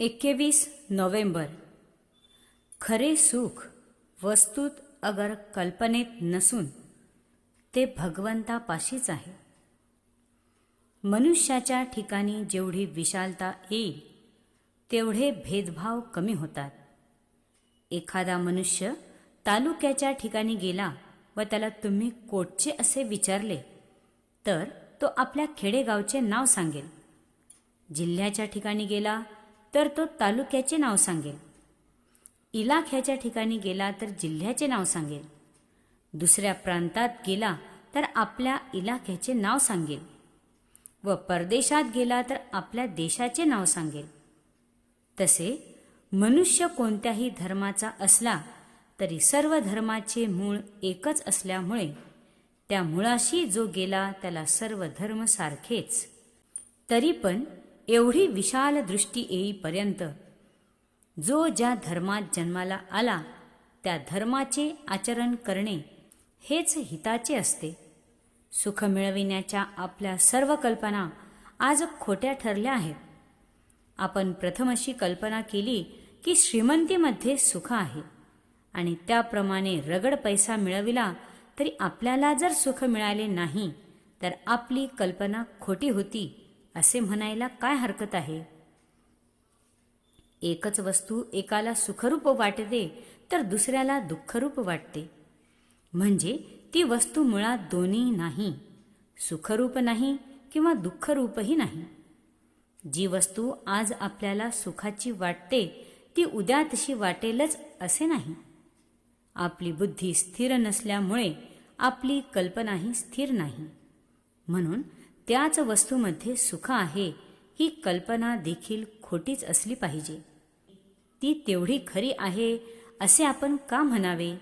एकवीस नोव्हेंबर. खरे सुख वस्तूत अगर कल्पनेत नसून ते भगवंतापाशीच आहे. मनुष्याच्या ठिकाणी जेवढी विशालता येईल तेवढे भेदभाव कमी होतात. एखादा मनुष्य तालुक्याच्या ठिकाणी गेला व त्याला तुम्ही कोटचे असे विचारले तर तो आपल्या खेडेगावचे नाव सांगेल. जिल्ह्याच्या ठिकाणी गेला तर तो तालुक्याचे नाव सांगेल. इलाख्याच्या ठिकाणी गेला तर जिल्ह्याचे नाव सांगेल. दुसऱ्या प्रांतात गेला तर आपल्या इलाख्याचे नाव सांगेल. व परदेशात गेला तर आपल्या देशाचे नाव सांगेल. तसे मनुष्य कोणत्याही धर्माचा असला तरी सर्व धर्माचे मूळ एकच असल्यामुळे त्या मुळाशी जो गेला त्याला सर्व धर्म सारखेच. तरी पण एवढी विशाल दृष्टी येईपर्यंत जो ज्या धर्मात जन्माला आला त्या धर्माचे आचरण करणे हेच हिताचे असते. सुख मिळविण्याच्या आपल्या सर्व कल्पना आज खोट्या ठरल्या आहेत. आपण प्रथम अशी कल्पना केली की श्रीमंतीमध्ये सुख आहे आणि त्याप्रमाणे रगड पैसा मिळविला तरी आपल्याला जर सुख मिळाले नाही तर आपली कल्पना खोटी होती. असे म्हणायला काय हरकत आहे? एकच वस्तू एकाला सुखरूप वाटते तर दुसऱ्याला दुःखरूप वाटते. म्हणजे ती वस्तू मुळात दोन्ही नाही सुखरूप नाही किंवा दुःखरूपही नाही. जी वस्तू आज आपल्याला सुखाची वाटते ती उद्या तशी वाटेलच असे नाही. आपली बुद्धी स्थिर नसल्यामुळे आपली कल्पनाही स्थिर नाही. म्हणून त्याच वस्तूमध्ये सुख आहे ही कल्पना देखील खोटीच असली पाहिजे. ती तेवढी खरी आहे असे आपण का म्हणावे?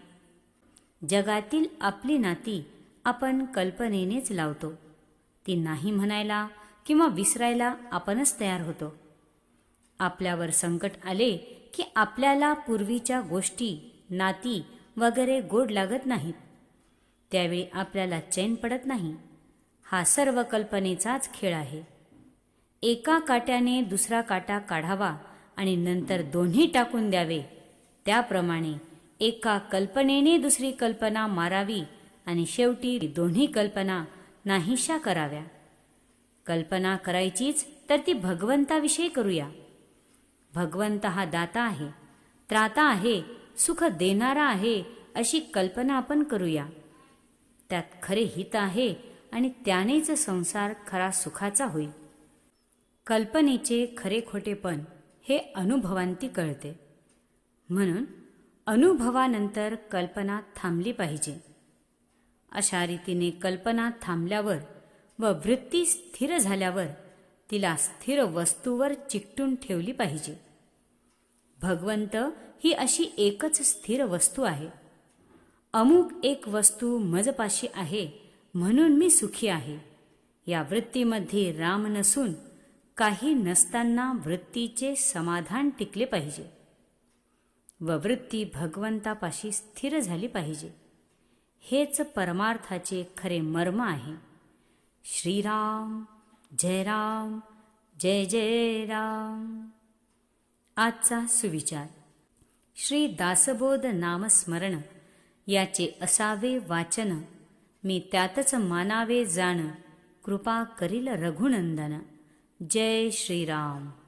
जगातील आपली नाती आपण कल्पनेनेच लावतो. ती नाही म्हणायला किंवा विसरायला आपणच तयार होतो. आपल्यावर संकट आले की आपल्याला पूर्वीच्या गोष्टी नाती वगैरे गोड लागत नाहीत. त्यावेळी आपल्याला चैन पडत नाही. हा सर्व कल्पनेचाच खेळ आहे. एका काट्याने दुसरा काटा काढावा आणि नंतर दोन्ही टाकून द्यावे. त्याप्रमाणे एका कल्पनेने दुसरी कल्पना मारावी आणि शेवटी दोन्ही कल्पना नाहीशा कराव्या. कल्पना करायचीच तर ती भगवंताविषयी करूया. भगवंत हा दाता आहे. त्राता आहे सुख देणारा आहे अशी कल्पना आपण करूया. त्यात खरे हित आहे आणि त्यानेच संसार खरा सुखाचा होईल कल्पनेचे खरे खोटेपण हे अनुभवांती कळते. म्हणून अनुभवानंतर कल्पना थांबली पाहिजे. अशा रीतीने कल्पना थांबल्यावर व वृत्ती स्थिर झाल्यावर तिला स्थिर वस्तूवर चिकटून ठेवली पाहिजे. भगवंत ही अशी एकच स्थिर वस्तू आहे. अमुक एक वस्तू मजपाशी आहे म्हणून मी सुखी आहे. या वृत्तीमध्ये राम नसून काही नसताना वृत्तीचे समाधान टिकले पाहिजे. व वृत्ती भगवंतापाशी स्थिर झाली पाहिजे. हेच परमार्थाचे खरे मर्म आहे. श्रीराम जय राम जय जय राम आजचा सुविचार. श्री दासबोध नामस्मरण याचे असावे वाचन मी त्यातच मानावे जाण. कृपा करील रघुनंदन. जय श्रीराम.